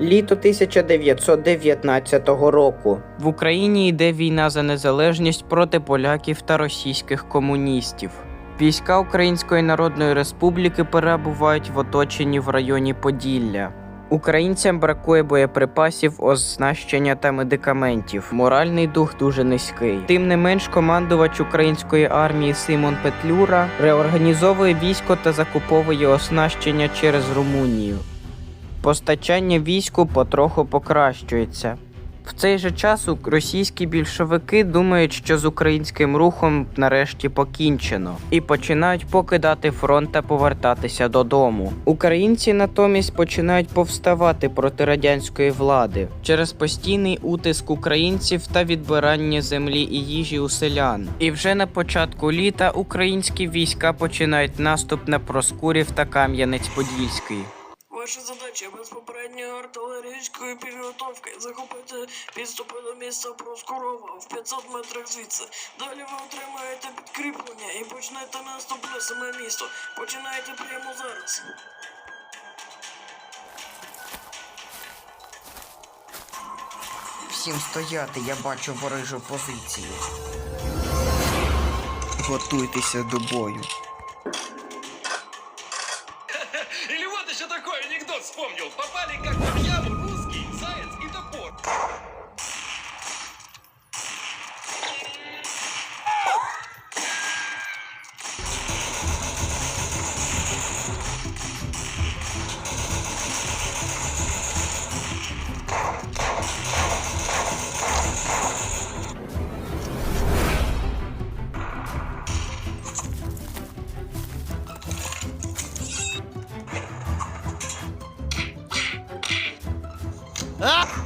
Літо 1919 року. В Україні йде війна за незалежність проти поляків та російських комуністів. Війська Української Народної Республіки перебувають в оточенні в районі Поділля. Українцям бракує боєприпасів, оснащення та медикаментів. Моральний дух дуже низький. Тим не менш, командувач української армії Симон Петлюра реорганізовує військо та закуповує оснащення через Румунію. Постачання війську потроху покращується. В цей же час російські більшовики думають, що з українським рухом нарешті покінчено, і починають покидати фронт та повертатися додому. Українці натомість починають повставати проти радянської влади через постійний утиск українців та відбирання землі і їжі у селян. І вже на початку літа українські війська починають наступ на Проскурів та Кам'янець-Подільський. Ваша задача без попередньої артилерійської підготовки захопити підступи до міста Проскурова в 500 метрах звідси. Далі ви отримаєте підкріплення і почнете наступ на саме місто. Починайте прямо зараз. Всім стояти, я бачу ворожу позицію. Готуйтеся до бою. Ah!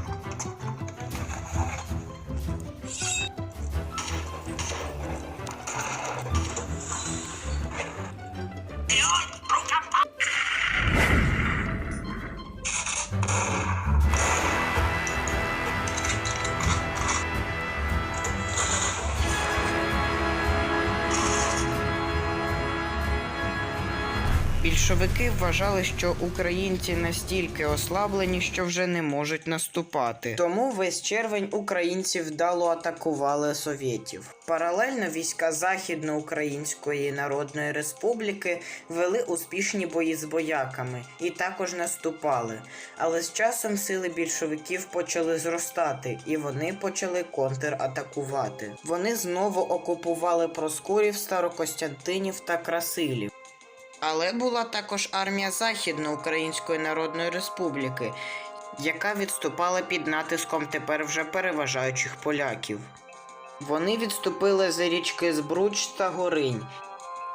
Більшовики вважали, що українці настільки ослаблені, що вже не можуть наступати. Тому весь червень українці вдало атакували совєтів. Паралельно війська Західноукраїнської Народної Республіки вели успішні бої з бояками і також наступали. Але з часом сили більшовиків почали зростати, і вони почали контратакувати. Вони знову окупували Проскурів, Старокостянтинів та Красилів. Але була також армія Західноукраїнської Народної Республіки, яка відступала під натиском тепер вже переважаючих поляків. Вони відступили за річки Збруч та Горинь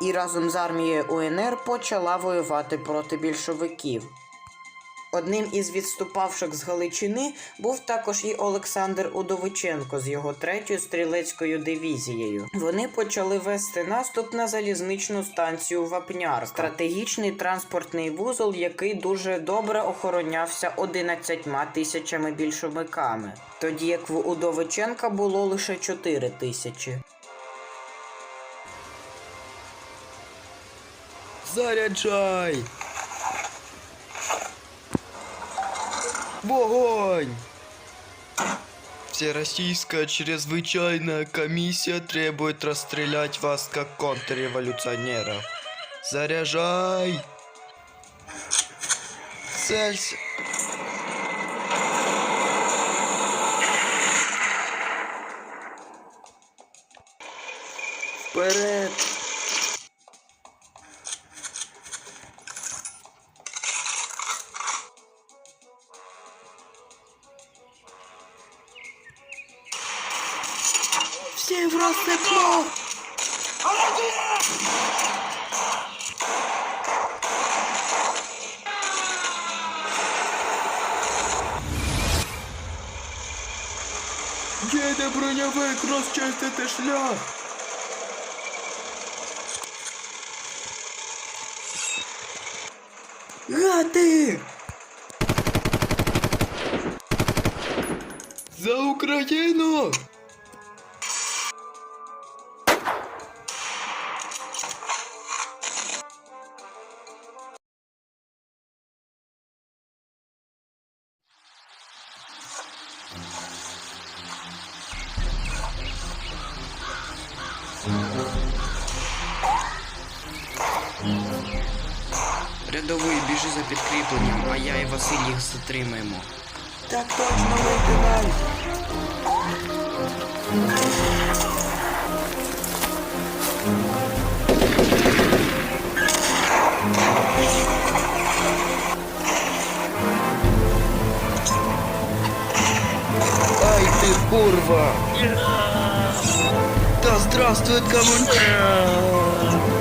і разом з армією УНР почала воювати проти більшовиків. Одним із відступавших з Галичини був також і Олександр Удовиченко з його третьою стрілецькою дивізією. Вони почали вести наступ на залізничну станцію Вапняр, стратегічний транспортний вузол, який дуже добре охоронявся 11 тисячами більшовиками, тоді як в Удовиченка було лише 4 тисячі. Заряджай! Вогонь! Всероссийская чрезвычайная комиссия требует расстрелять вас как контрреволюционеров. Заряжай! Целься! Вперед! Всі в розсипно! Їде броньовик розчистити шлях! Гати! За Україну! Рядовий, біжи за підкріпленням, а я і Василь їх затримаємо. Так точно, лейтенант. Ай ты курва! Да здравствует коммунизм!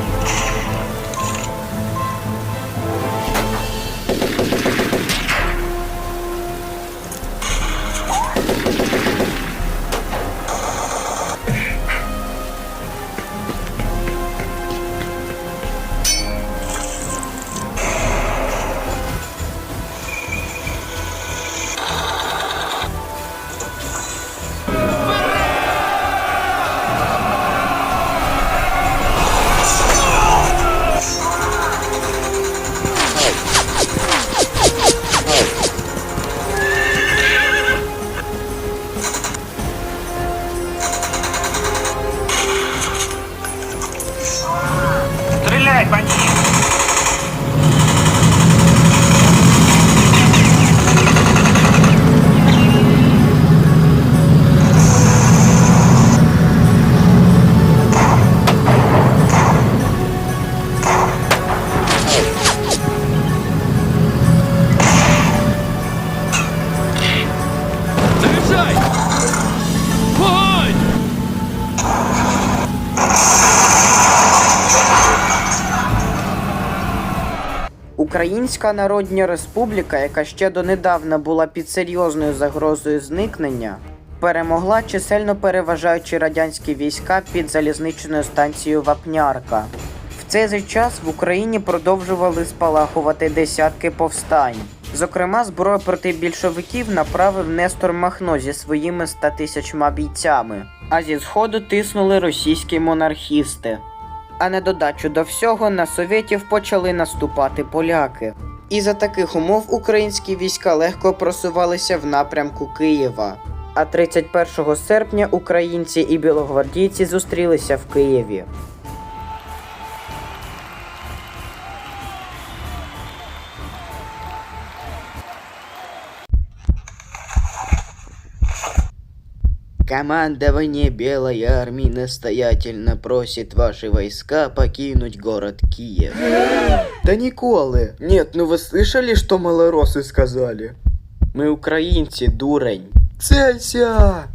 Українська Народна Республіка, яка ще донедавна була під серйозною загрозою зникнення, перемогла чисельно переважаючи радянські війська під залізничною станцією Вапнярка. В цей же час в Україні продовжували спалахувати десятки повстань. Зокрема, зброю проти більшовиків направив Нестор Махно зі своїми 100 тисячма бійцями, а зі сходу тиснули російські монархісти. А на додачу до всього на совєтів почали наступати поляки. І за таких умов українські війська легко просувалися в напрямку Києва. А 31 серпня українці і білогвардійці зустрілися в Києві. Командование Белой армии настоятельно просит ваши войска покинуть город Киев. Да Николы! Нет, ну вы слышали, что малоросы сказали? Мы украинцы, дурень. Целься!